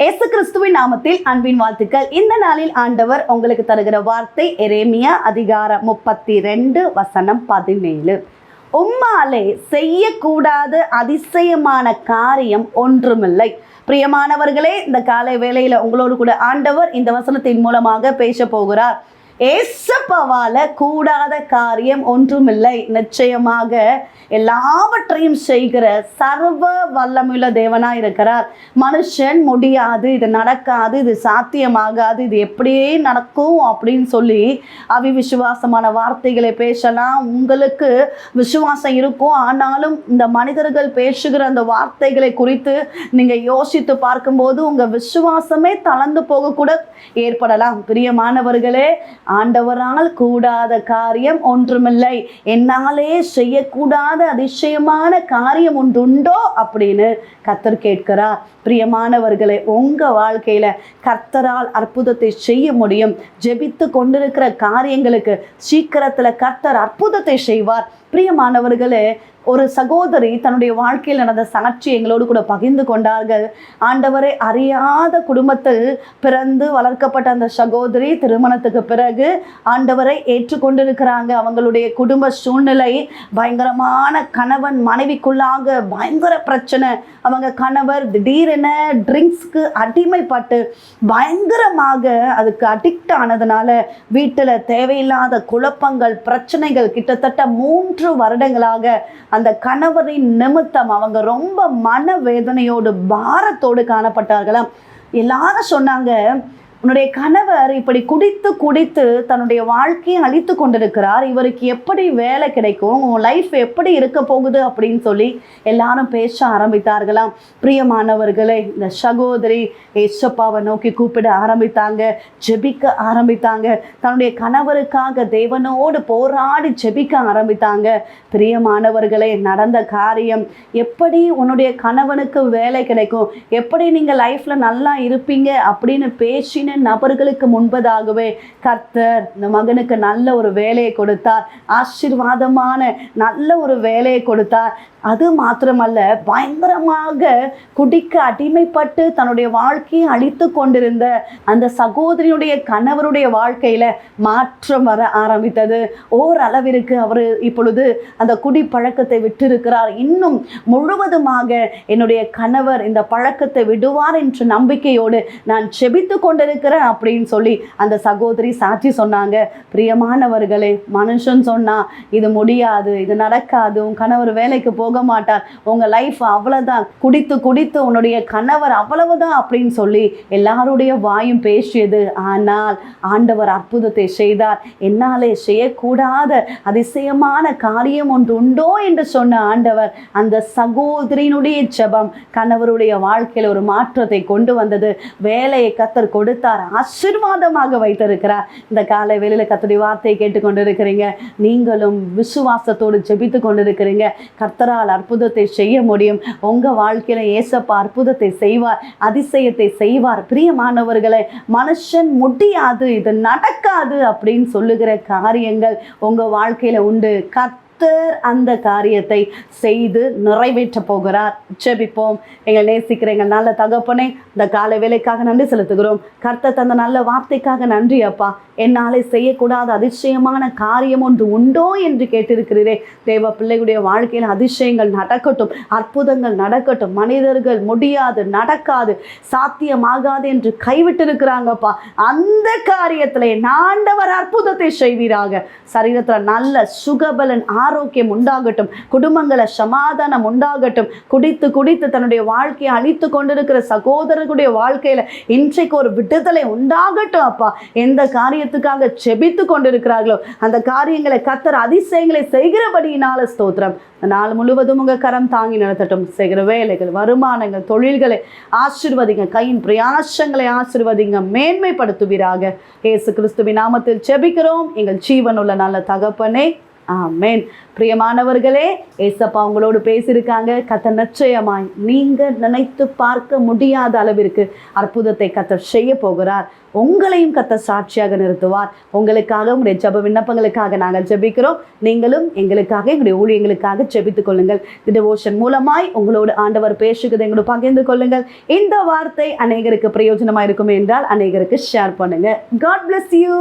இயேசு கிறிஸ்துவின் நாமத்தில் அன்பின் வாழ்த்துக்கள். இந்த நாளில் ஆண்டவர் உங்களுக்கு தருகிற வார்த்தை எரேமியா அதிகாரம் முப்பத்தி ரெண்டு வசனம் பதினேழு. உம்மாலே செய்யக்கூடாத அதிசயமான காரியம் ஒன்றுமில்லை. பிரியமானவர்களே இந்த காலை வேளையில் உங்களோடு கூட ஆண்டவர் இந்த வசனத்தின் மூலமாக பேச போகிறார். ஏசப்பவால கூடாத காரியம் ஒன்றுமில்லை. நிச்சயமாக எல்லாவற்றையும் செய்கிற சர்வ வல்லமுள்ள தேவனா இருக்கிறார். மனுஷன் முடியாது இது நடக்காது இது சாத்தியமாகாது இது எப்படியே நடக்கும் அப்படின்னு சொல்லி அவிவிசுவாசமான வார்த்தைகளை பேசலாம். உங்களுக்கு விசுவாசம் இருக்கும். ஆனாலும் இந்த மனிதர்கள் பேசுகிற அந்த வார்த்தைகளை குறித்து நீங்கள் யோசித்து பார்க்கும்போது உங்கள் விசுவாசமே தளர்ந்து போகக்கூட ஏற்படலாம். பிரியமானவர்களே ஆண்டவரால் கூடாத காரியம் ஒன்றுமில்லை. என்னாலே செய்யக்கூடாத அதிசயமான காரியம் ஒன்றுண்டோ அப்படின்னு கத்தர் கேட்கிறார். பிரியமானவர்களை உங்க வாழ்க்கையில கர்த்தரால் அற்புதத்தை செய்ய முடியும். ஜெபித்து கொண்டிருக்கிற காரியங்களுக்கு சீக்கிரத்தில் கர்த்தர் அற்புதத்தை செய்வார். பிரியமானவர்களே ஒரு சகோதரி தன்னுடைய வாழ்க்கையில் நடந்த சாட்சி எங்களோடு கூட பகிர்ந்து கொண்டார்கள். ஆண்டவரை அறியாத குடும்பத்தில் பிறந்து வளர்க்கப்பட்ட அந்த சகோதரி திருமணத்துக்கு பிறகு ஆண்டவரை ஏற்றுக்கொண்டிருக்கிறாங்க. அவங்களுடைய குடும்ப சூழ்நிலை பயங்கரமான கணவன் மனைவிக்குள்ளாக பயங்கர பிரச்சனை. அவங்க கணவர் திடீரென ட்ரிங்க்ஸ்க்கு அடிமைப்பட்டு பயங்கரமாக அதுக்கு அடிக்ட் ஆனதுனால வீட்டில் தேவையில்லாத குழப்பங்கள் பிரச்சனைகள் கிட்டத்தட்ட மூன்று மூன்று வருடங்களாக அந்த கணவரின் நிமித்தம் அவங்க ரொம்ப மனவேதனையோடு பாரத்தோடு காணப்பட்டார்களாம். எல்லாரும் சொன்னாங்க உன்னுடைய கணவர் இப்படி குடித்து குடித்து தன்னுடைய வாழ்க்கையை அழித்து கொண்டிருக்கிறார். இவருக்கு எப்படி வேலை கிடைக்கும்? உன் லைஃப் எப்படி இருக்க போகுது? அப்படின்னு சொல்லி எல்லாரும் பேச ஆரம்பித்தார்களாம். பிரியமானவர்களே இந்த சகோதரி ஏசப்பாவை நோக்கி கூப்பிட ஆரம்பித்தாங்க ஜெபிக்க ஆரம்பித்தாங்க. தன்னுடைய கணவருக்காக தேவனோடு போராடி ஜெபிக்க ஆரம்பித்தாங்க. பிரியமானவர்களே நடந்த காரியம் எப்படி உன்னுடைய கணவனுக்கு வேலை கிடைக்கும்? எப்படி நீங்கள் லைஃப்பில் நல்லா இருப்பீங்க? அப்படின்னு பேசின நபர்களுக்கு முன்பதாகவே கர்த்தர் இந்த மகனுக்கு நல்ல ஒரு வேலையை கொடுத்தார். ஆசீர்வாதமான நல்ல ஒரு வேலையை கொடுத்தார். அது மாத்திரமல்ல பயங்கரமாக குடிக்க அடிமைப்பட்டு தன்னுடைய வாழ்க்கையை அழித்து கொண்டிருந்த அந்த சகோதரியுடைய கணவருடைய வாழ்க்கையில மாற்றம் வர ஆரம்பித்தது. ஓரளவிற்கு அவர் இப்பொழுது அந்த குடி பழக்கத்தை விட்டிருக்கிறார். இன்னும் முழுவதுமாக என்னுடைய கணவர் இந்த பழக்கத்தை விடுவார் என்ற நம்பிக்கையோடு நான் செபித்து இருக்கிறேன் அப்படின்னு சொல்லி அந்த சகோதரி சாட்சி சொன்னாங்க. பிரியமானவர்களே மனுஷன் சொன்னா இது முடியாது இது நடக்காது உன் கணவர் வேலைக்கு போக மாட்டார் உங்க லைஃப் அவ்வளவுதான் குடித்து குடித்து உன்னுடைய கணவர் அவ்வளவுதான் அப்படின்னு சொல்லி எல்லாருடைய வாயும் பேசியது. ஆனால் ஆண்டவர் அற்புதத்தை செய்தார். என்னாலே செய்யக்கூடாத அதிசயமான காரியம் ஒன்று உண்டோ என்று சொன்ன ஆண்டவர் அந்த சகோதரியினுடைய ஜெபம் கணவருடைய வாழ்க்கையில் ஒரு மாற்றத்தை கொண்டு வந்தது. வேலையை கத்தர் கொடுத்தார். ஆசீர்வாதமாக வைத்திருக்கிறார். இந்த காலை வெளியில் கத்தருடைய வார்த்தையை கேட்டுக்கொண்டு இருக்கிறீங்க நீங்களும் விசுவாசத்தோடு ஜெபித்து கொண்டிருக்கிறீங்க. கர்த்தரால் அற்புதத்தை செய்ய முடியும். உங்கள் வாழ்க்கையில் ஏசப்பா அற்புதத்தை செய்வார் அதிசயத்தை செய்வார். பிரியமானவர்களை மனுஷன் முடியாது இது நடக்காது அப்படின்னு சொல்லுகிற காரியங்கள் உங்கள் வாழ்க்கையில் உண்டு. கத் கர்த்தர் அந்த காரியத்தை செய்து நிறைவேற்ற போகிறார். உச்சபிப்போம் எங்கள் நேசிக்கிற எங்கள் நல்ல தகப்பனே இந்த காலை வேலைக்காக நன்றி செலுத்துகிறோம். கர்த்தர் தந்த நல்ல வார்த்தைக்காக நன்றி அப்பா. என்னாலே செய்யக்கூடாத அதிசயமான காரியம் ஒன்று உண்டோ என்று கேட்டிருக்கிறீரே. தேவ பிள்ளைகளுடைய வாழ்க்கையில் அதிசயங்கள் நடக்கட்டும். அற்புதங்கள் நடக்கட்டும். மனிதர்கள் முடியாது நடக்காது சாத்தியமாகாது என்று கைவிட்டிருக்கிறாங்கப்பா அந்த காரியத்தில் நாண்டவர் அற்புதத்தை செய்வீராக. சரீரத்தில் நல்ல சுகபலன் ஆரோக்கியம் உண்டாகட்டும் குடும்பங்களை சமாதானம் உண்டாகட்டும் குடித்து குடித்து தன்னுடைய வாழ்க்கையை அழித்து கொண்டிருக்கிற சகோதரர்களுடைய வாழ்க்கையில இன்றைக்கு ஒரு விடுதலை உண்டாகட்டும் அப்பா. எந்த காரியத்துக்காக செபித்து கொண்டிருக்கிறார்களோ அந்த காரியங்களை கத்தர் அதிசயங்களை செய்கிறபடியினால ஸ்தோத்திரம். நாள் முழுவதும் உங்க கரம் தாங்கி நடத்தட்டும். செய்கிற வேலைகள் வருமானங்கள் தொழில்களை ஆசிர்வதிங்க. கையின் பிரயாசங்களை ஆசிர்வதிங்க. மேன்மைப்படுத்துவீராக. இயேசு கிறிஸ்துவின் நாமத்தில் செபிக்கிறோம். எங்கள் ஜீவனுள்ள நல்ல தகப்பனே ஆமேன். பிரியமானவர்களே ஏசப்பா உங்களோடு பேசியிருக்காங்க. கத்த நிச்சயமாய் நீங்கள் நினைத்து பார்க்க முடியாத அளவிற்கு அற்புதத்தை கத்த செய்ய போகிறார். உங்களையும் கத்த சாட்சியாக நிறுத்துவார். உங்களுக்காக உங்களுடைய ஜெப விண்ணப்பங்களுக்காக நாங்கள் ஜெபிக்கிறோம். நீங்களும் எங்களுக்காக எங்களுடைய ஊழியங்களுக்காக ஜெபித்துக் கொள்ளுங்கள். டிவோஷன் மூலமாய் உங்களோடு ஆண்டவர் பேசுகிறதை எங்களோட பகிர்ந்து கொள்ளுங்கள். இந்த வார்த்தை அநேகருக்கு பிரயோஜனமாக இருக்கும் என்றால் அநேகருக்கு ஷேர் பண்ணுங்கள் காட் பிளஸ் யூ